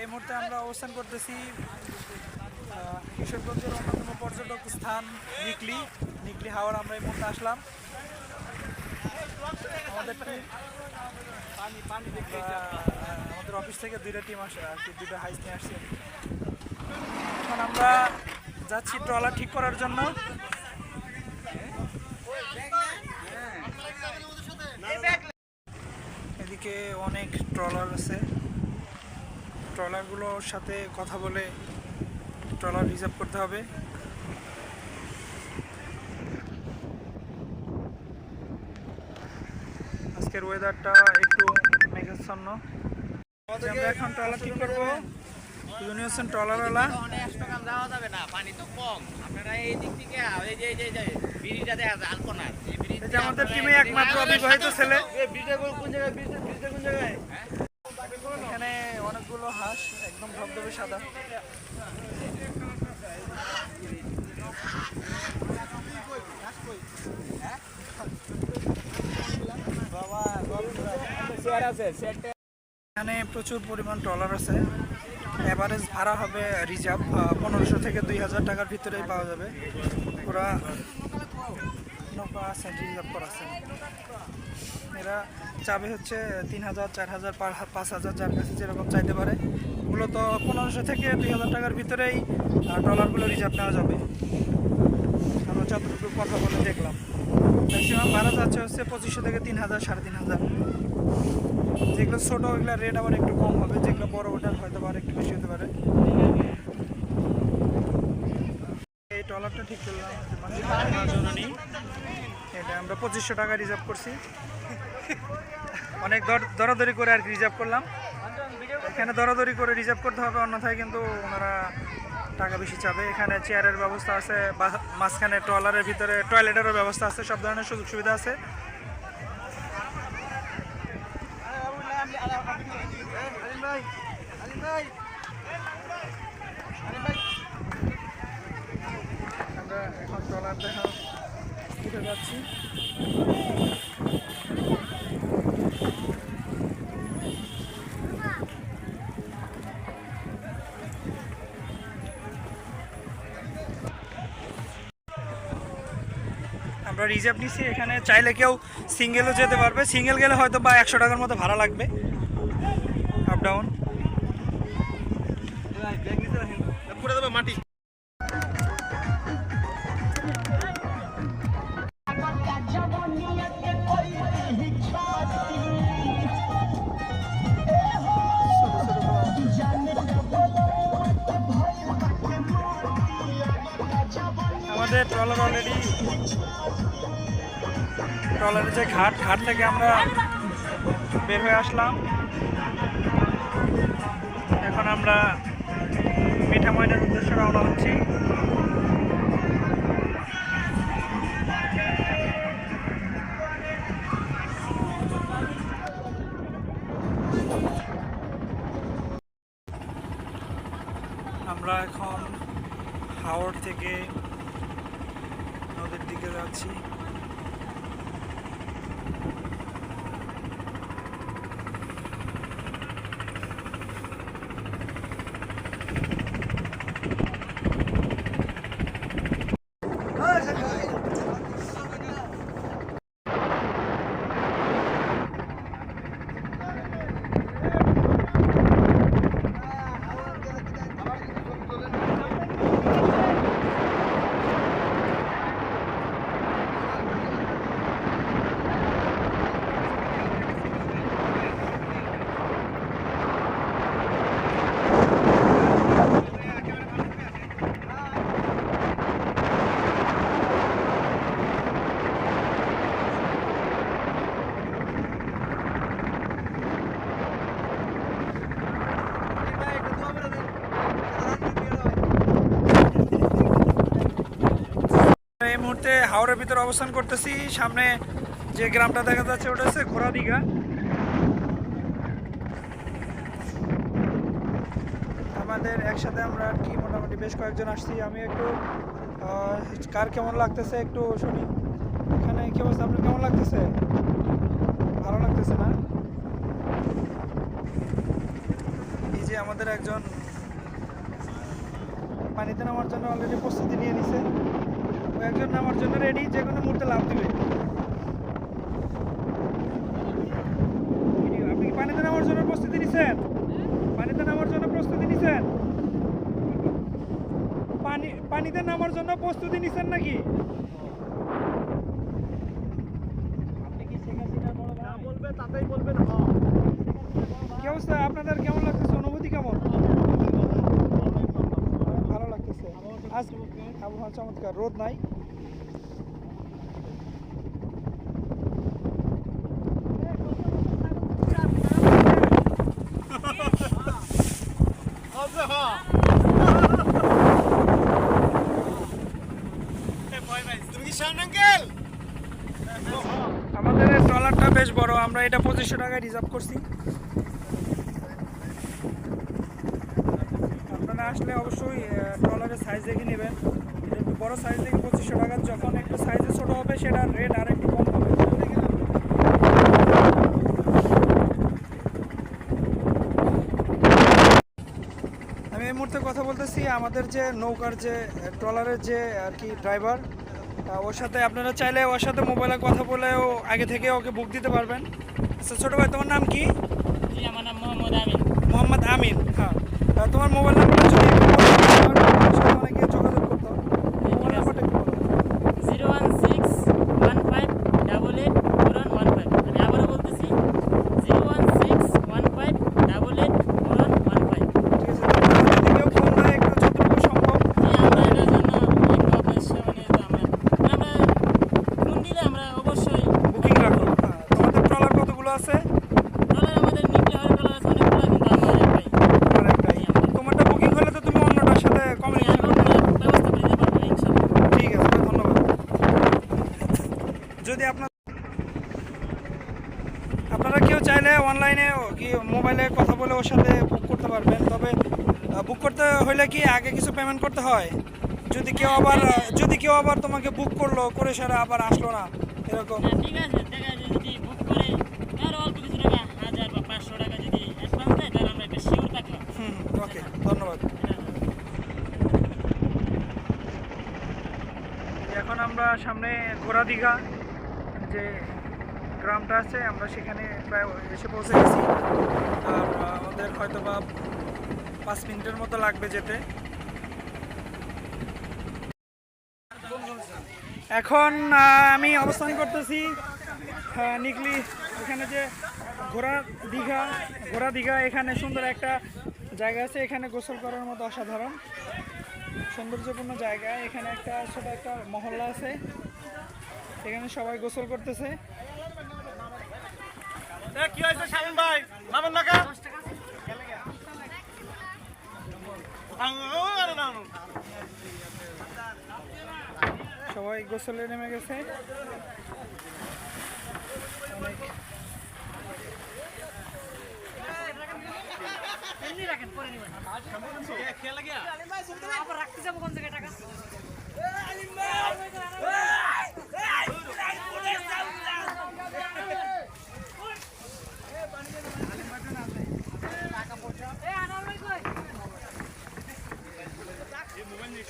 এই মুহূর্তে আমরা অবস্থান করতেছি কিশোরগঞ্জের অন্যতম পর্যটক স্থান নিকলি। নিকলি হাওয়ার আমরা এই মুহূর্তে আসলাম। আমাদের আমাদের অফিস থেকে দুইটা টিম আসে, আর কি দুইটা হাইস নিয়ে আসছে। এখন আমরা যাচ্ছি ট্রলার ঠিক করার জন্য। এদিকে অনেক ট্রলার আছে। ট্রলারগুলোর সাথে কথা বলে ট্রলার রিজার্ভ করতে হবে। আজকের ওয়েদারটা একটু মেঘাচ্ছন্ন। আমরা এখন ট্রলার ঠিক করব। দুজনই হচ্ছেন ট্রলারওয়ালা। যাওয়া যাবে না পানি তো কম আপনারা এই দিক থেকে এই যে এই যে- ব্রিজটা দেখা যায় আলপনার এই ব্রিজ এই যে আমাদের টিমে একমাত্র অবিবাহিত ছেলে। কোন জায়গায় ব্রিজটা কোন জায়গায়? এখানে হাঁস, একদম ধবধবে সাদা। এখানে প্রচুর পরিমাণ ট্রলার আছে। অ্যাভারেজ ভাড়া হবে রিজার্ভ পনেরোশো থেকে দুই হাজার টাকার ভিতরেই পাওয়া যাবে। পুরা নৌকা আছে রিজার্ভ করা আছে। এরা চাবে হচ্ছে তিন হাজার চার হাজার পাঁচ হাজার যার কাছে যেরকম চাইতে পারে। মূলত পনেরোশো থেকে দুই হাজার টাকার ভিতরেই ট্রলারগুলো রিজার্ভ নেওয়া যাবে। আমরা যতটুকু কথা বলে দেখলাম। ম্যাক্সিমাম ভাড়া যাচ্ছে হচ্ছে পঁচিশশো থেকে তিন হাজার সাড়ে তিন হাজার যেগুলো ছোটো ওগুলো রেট আবার একটু কম হবে। যেগুলো বড়, ওটার হয়তো আবার একটু বেশি হতে পারে। এই ট্রলারটা ঠিক করলাম। এটা আমরা পঁচিশশো টাকা রিজার্ভ করছি। অনেক দর দরাদরি করে আর কি রিজার্ভ করলাম। এখানে দরাদরি করে রিজার্ভ করতে হবে? অন্যথায় কিন্তু ওনারা টাকা বেশি চাবে। এখানে চেয়ারের ব্যবস্থা আছে মাঝখানে ট্রলারের ভিতরে টয়লেটেরও ব্যবস্থা আছে, সব ধরনের সুযোগ সুবিধা আছে। আমরা এখন ট্রলার দেখা উঠে যাচ্ছি। আমরা রিজার্ভ নিচ্ছি এখানে চাইলে কেউ সিঙ্গেলও যেতে পারবে। সিঙ্গেল গেলে হয়তো বা একশো টাকার মতো ভাড়া লাগবে। আপ ডাউন মাটি। আমাদের ট্রলার অলরেডি ট্রলারের যে ঘাট ঘাট থেকে আমরা বের হয়ে আসলাম। এখন আমরা মিঠামইনের উদ্দেশ্যে রওনা হচ্ছি। আমরা এখন হাওড় থেকে নদীর দিকে যাচ্ছি এই মুহূর্তে হাওড়ের ভিতরে অবস্থান করতেছি। সামনে যে গ্রামটা দেখা যাচ্ছে ওটা হচ্ছে ঘোড়া দীঘা। আমাদের একসাথে আমরা আর কি মোটামুটি বেশ কয়েকজন আসছি। আমি একটু কার কেমন লাগতেছে একটু শুনি। এখানে কি অবস্থা? আপনার কেমন লাগতেছে? ভালো লাগতেছে না? এই যে আমাদের একজন, পানিতে নামার জন্য অলরেডি প্রস্তুতি নিয়ে নিছে। একজন নামার জন্য রেডি যে কোনো মুহূর্তে লাভ দিবে। আপনি কি পানিতে নামার জন্য প্রস্তুতি নিছেন? পানিতে নামার জন্য প্রস্তুতি নিছেন? পানি পানিতে নামার জন্য প্রস্তুতি নিছেন নাকি? কি অবস্থা? আপনাদের কেমন লাগতেছে অনুভূতি কেমন অনেক ভালো লাগতেছে আজ আবহাওয়া চমৎকার রোদ নাই। আমাদের ট্রলারটা বেশ বড় আমরা এটা পঁচিশশো টাকায় রিজার্ভ করছি। আসলে অবশ্যই ট্রলারের সাইজ দেখে নেবেন। একটু বড় সাইজ দেখে পঁচিশশো টাকা। যখন একটু সাইজে ছোটো হবে সেটার রেট আর একটু কম হবে। আমি এই মুহূর্তে কথা বলতেছি আমাদের যে নৌকার যে ট্রলারের যে আর কি ড্রাইভার ওর সাথে আপনারা চাইলে ওর সাথে মোবাইলে কথা বলেও আগে থেকে ওকে বুক দিতে পারবেন। আচ্ছা ছোটো ভাই তোমার নাম কি? আমার নাম মোহাম্মদ আমিন। মোহাম্মদ আমিন হ্যাঁ আহ, তোমার মোবাইল নাম্বারটা যদি একটু বলো, আমার সাথে অনেকে যোগাযোগ করতো মোবাইল নাম্বারটা একটু বলো zero one six one five double eight four one one five আমি আবারও বলতেছি zero one six one five double eight four one one five ঠিক আছে যদি কেউ ফোন দেয় একটু যতটুকু সম্ভব আমরা এটার জন্য একমত হচ্ছে মানে তো আমরা আমরা ফোন দিলে আমরা অবশ্যই বুকিং রাখো হ্যাঁ তোমাদের ট্রলার কতগুলো আছে ডলার আমাদের নিকলে হওয়ার ডলার আছে অনেকগুলো কিন্তু আমার একটাই আর একটাই তোমারটা বুকিং হলে তো তুমি অন্যটার সাথে কমিউনিকেশন আমরা ব্যবস্থা করে দিতে পারব ইনশাল্লাহ ঠিক আছে ধন্যবাদ যদি আপনার আপনারা কেউ চাইলে অনলাইনে কি মোবাইলে কথা বলে ওর সাথে বুক করতে পারবেন তবে বুক করতে হলে কি আগে কিছু পেমেন্ট করতে হয় যদি কেউ আবার যদি কেউ আবার তোমাকে বুক করল করে সেটা আবার আসলো না এরকম। হ্যাঁ, ঠিক আছে দেখা যায় যদি বুক করে আর অল্প কিছু টাকা হাজার বা পাঁচশো টাকা যদি অ্যাডভান্স দেয় তাহলে আমরা একটা শিওর থাকলাম হুম ওকে ধন্যবাদ। এখন আমরা সামনে ঘোড়া দীঘা যে গ্রামটা আছে আমরা সেখানে প্রায় এসে পৌঁছে গেছি। আর আমাদের হয়তো বা পাঁচ মিনিটের মতো লাগবে যেতে। এখন আমি অবস্থান করতেছি নিকলি এখানে যে ঘোড়া দীঘা ঘোড়া দীঘা এখানে সুন্দর একটা জায়গা আছে এখানে গোসল করার মতো অসাধারণ সৌন্দর্যপূর্ণ জায়গা এখানে একটা ছোট একটা মহল্লা আছে এখানে সবাই গোসল করতেছে। কি হয়েছে ভাই কা সবাই গোসলে নেমে গেছে।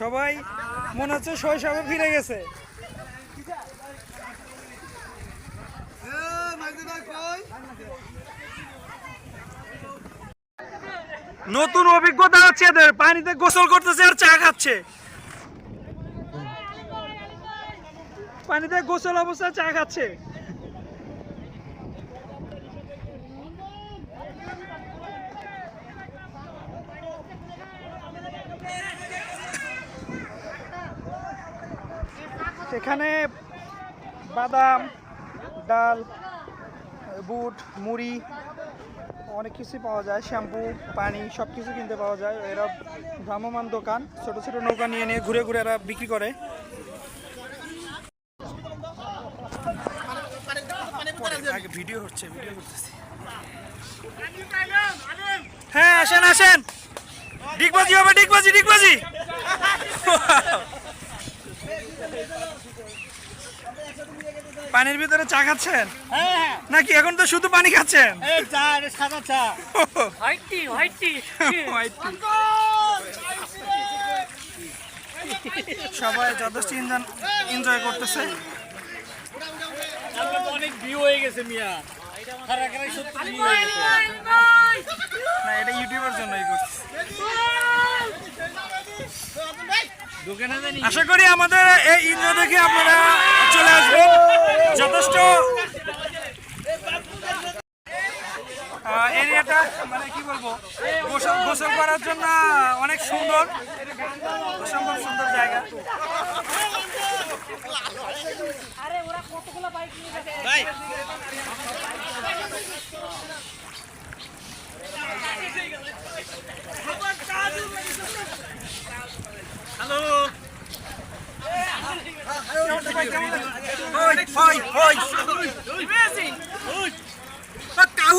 সবাই মনে হচ্ছে শৈশবে ফিরে গেছে। নতুন অভিজ্ঞতা হচ্ছে এদের, পানিতে গোসল করতেছে আর চা খাচ্ছে। পানিতে গোসল অবস্থায় চা খাচ্ছে। এখানে বাদাম ডাল বুট মুড়ি অনেক কিছুই পাওয়া যায়। শ্যাম্পু পানি সব কিছু কিনতে পাওয়া যায়। এরা ভ্রাম্যমান দোকান। ছোট ছোট নৌকা নিয়ে নিয়ে ঘুরে ঘুরে এরা বিক্রি করে। আগে ভিডিও হচ্ছে ভিডিও করতেছি। হ্যাঁ আসেন আসেন। ডিগবাজি হবে ডিগবাজি ডিগবাজি। পানির ভিতরে চা খাচ্ছেন? হ্যাঁ নাকি এখন তো শুধু পানি খাচ্ছেন। সবাই যথেষ্ট এনজয় করতেছে। অনেক ভিউ হয়ে গেছে মিয়া। খারা খারাই সত্যি ভিউ হয়ে গেছে। না এটা ইউটিউবের জন্যই করছি। আশা করি আমাদের এই এনজয় দেখে আপনারা চলে আসবেন। যথেষ্ট। এরিয়াটা মানে কি বলব, গোসল গোসল করার জন্য অনেক সুন্দর। অসম্ভব সুন্দর জায়গা। ওই, ওই, ওই। আ, কাউ!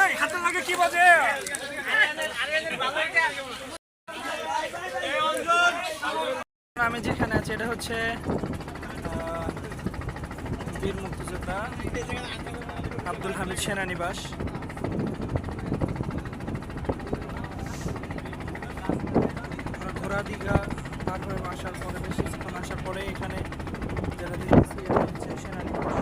এই, হাতে লাগে কি বাজে আমি যেখানে আছি এটা হচ্ছে বীর আব্দুল হামিদ সেনানিবাস। ঘোড়া দীঘা পার হয়ে আসার পরে বেশ কিছুক্ষণ আসার পরে এখানে যেটা দেখেছি হচ্ছে সেনানিবাস।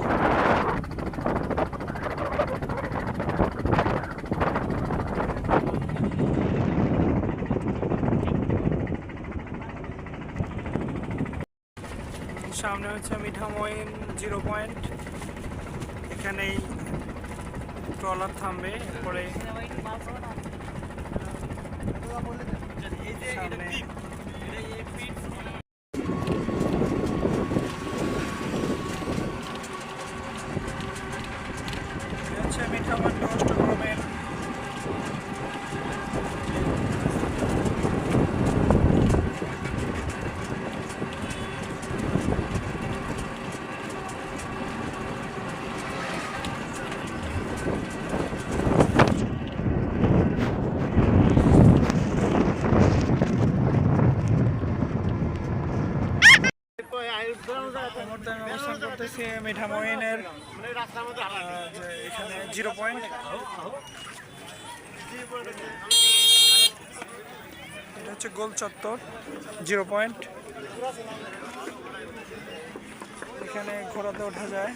সামনে হচ্ছে মিঠামইন জিরো পয়েন্ট। এখানেই ট্রলার থামবে এরপরে সামনে এটা হচ্ছে মিঠামইন অষ্টগ্রামের মুহূর্তে আমি অবস্থান করতেছি মিঠামইনের এখানে জিরো পয়েন্ট এটা হচ্ছে গোল চত্বর জিরো পয়েন্ট এখানে ঘোরাতে ওঠা যায়।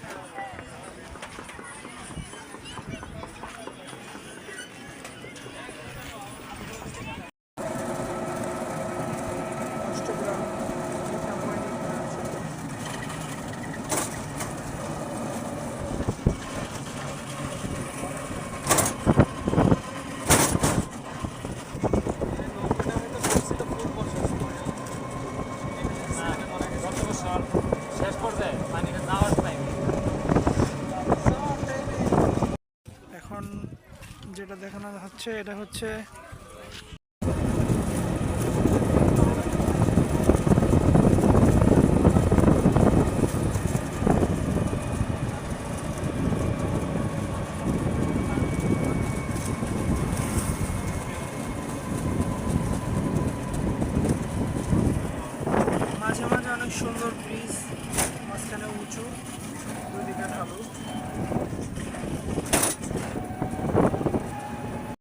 হচ্ছে এটা হচ্ছে